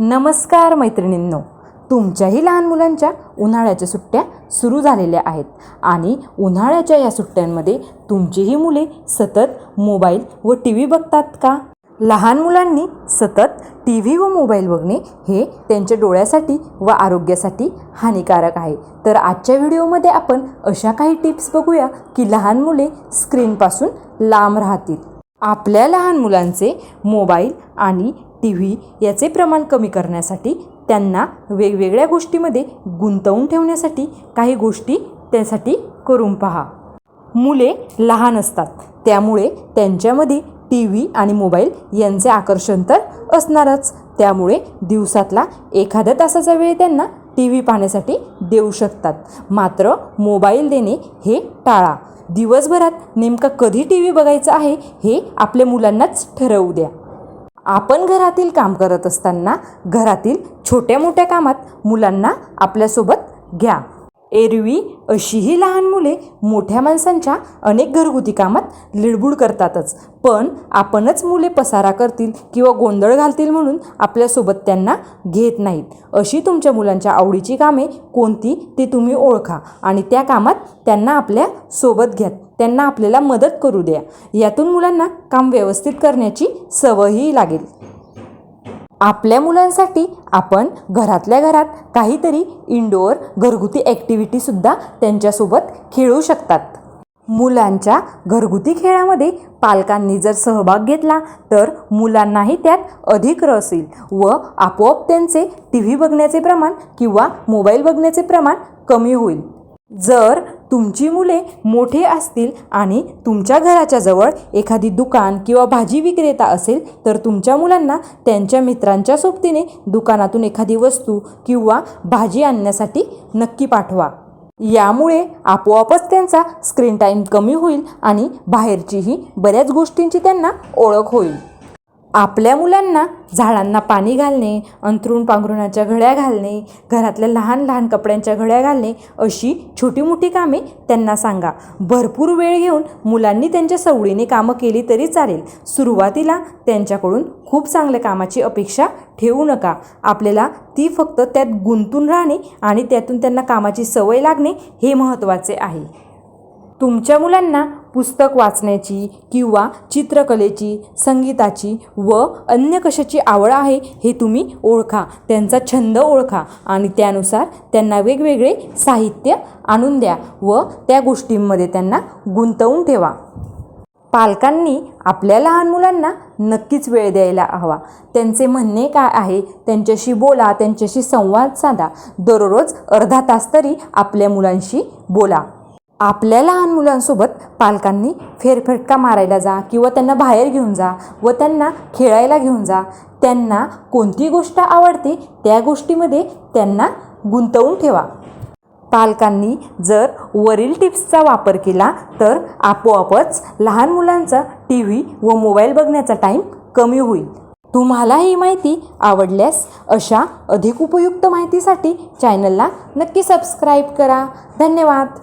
नमस्कार मैत्रिणींनो. तुमच्याही लहान मुलांच्या उन्हाळ्याच्या सुट्ट्या सुरू झालेल्या आहेत आणि उन्हाळ्याच्या या सुट्ट्यांमध्ये तुमचीही मुले सतत मोबाईल व टी व्ही बघतात का? लहान मुलांनी सतत टी व्ही व मोबाईल बघणे हे त्यांच्या डोळ्यासाठी व आरोग्यासाठी हानिकारक आहे. तर आजच्या व्हिडिओमध्ये आपण अशा काही टिप्स बघूया की लहान मुले स्क्रीनपासून लांब राहतील. आपल्या लहान मुलांचे मोबाईल आणि टी व्ही याचे प्रमाण कमी करण्यासाठी त्यांना वेगवेगळ्या गोष्टीमध्ये गुंतवून ठेवण्यासाठी काही गोष्टी त्यासाठी करून पहा. मुले लहान असतात त्यामुळे त्यांच्यामध्ये टी व्ही आणि मोबाईल यांचे आकर्षण तर असणारच. त्यामुळे दिवसातला एखाद्या तासाचा वेळ त्यांना टी व्ही पाहण्यासाठी देऊ शकतात. मात्र मोबाईल देणे हे टाळा. दिवसभरात नेमका कधी टी व्ही बघायचा आहे हे आपल्या मुलांनाच ठरवू द्या. आपण घरातील काम करत असताना घरातील छोट्या मोठ्या कामात मुलांना आपल्यासोबत घ्या. एरवी अशीही लहान मुले मोठ्या माणसांच्या अनेक घरगुती कामात लिडबुड करतातच. पण आपणच मुले पसारा करतील किंवा गोंधळ घालतील म्हणून आपल्यासोबत त्यांना घेत नाहीत. अशी तुमच्या मुलांच्या आवडीची कामे कोणती ते तुम्ही ओळखा आणि त्या कामात त्यांना आपल्यासोबत घ्या. त्यांना आपल्याला मदत करू द्या. यातून मुलांना काम व्यवस्थित करण्याची सवयही लागेल. आपल्या मुलांसाठी आपण घरातल्या घरात काहीतरी इंडोअर घरगुती ॲक्टिव्हिटीसुद्धा त्यांच्यासोबत खेळू शकतात. मुलांच्या घरगुती खेळामध्ये पालकांनी जर सहभाग घेतला तर मुलांनाही त्यात अधिक रस येईल व आपोआप त्यांचे टी व्ही बघण्याचे प्रमाण किंवा मोबाईल बघण्याचे प्रमाण कमी होईल. जर तुमची मुले मोठे असतील आणि तुमच्या घराच्या जवळ एखादी दुकान किंवा भाजी विक्रेता असेल तर तुमच्या मुलांना त्यांच्या मित्रांच्या सोबतीने दुकानातून एखादी वस्तू किंवा भाजी आणण्यासाठी नक्की पाठवा. यामुळे आपोआपच त्यांचा स्क्रीन टाईम कमी होईल आणि बाहेरचीही बऱ्याच गोष्टींची त्यांना ओळख होईल. आपल्या मुलांना झाडांना पाणी घालणे अंथरूण पांघरुणाच्या घड्या घालणे घरातल्या लहान लहान कपड्यांच्या घड्या घालणे अशी छोटी मोठी कामे त्यांना सांगा. भरपूर वेळ घेऊन मुलांनी त्यांच्या सवडीने कामं केली तरी चालेल. सुरुवातीला त्यांच्याकडून खूप चांगल्या कामाची अपेक्षा ठेवू नका. आपल्याला ती फक्त त्यात गुंतून राहणे आणि त्यातून त्यांना कामाची सवय लागणे हे महत्त्वाचे आहे. तुमच्या मुलांना पुस्तक वाचण्याची किंवा चित्रकलेची संगीताची व अन्य कशाची आवड आहे हे तुम्ही ओळखा त्यांचा छंद ओळखा आणि त्यानुसार त्यांना वेगवेगळे साहित्य आणून द्या व त्या गोष्टींमध्ये त्यांना गुंतवून ठेवा. पालकांनी आपल्या लहान मुलांना नक्कीच वेळ द्यायला हवा. त्यांचे म्हणणे काय आहे? त्यांच्याशी बोला त्यांच्याशी संवाद साधा. दररोज अर्धा तास तरी आपल्या मुलांशी बोला. आपल्या लहान मुलांसोबत पालकांनी फेरफटका मारायला जा किंवा त्यांना बाहेर घेऊन जा व त्यांना खेळायला घेऊन जा. त्यांना कोणती गोष्ट आवडते त्या गोष्टीमध्ये त्यांना गुंतवून ठेवा. पालकांनी जर वरील टिप्सचा वापर केला तर आपोआपच लहान मुलांचा टी व्ही व मोबाईल बघण्याचा टाईम कमी होईल. तुम्हाला ही माहिती आवडल्यास अशा अधिक उपयुक्त माहितीसाठी चॅनलला नक्की सबस्क्राईब करा. धन्यवाद.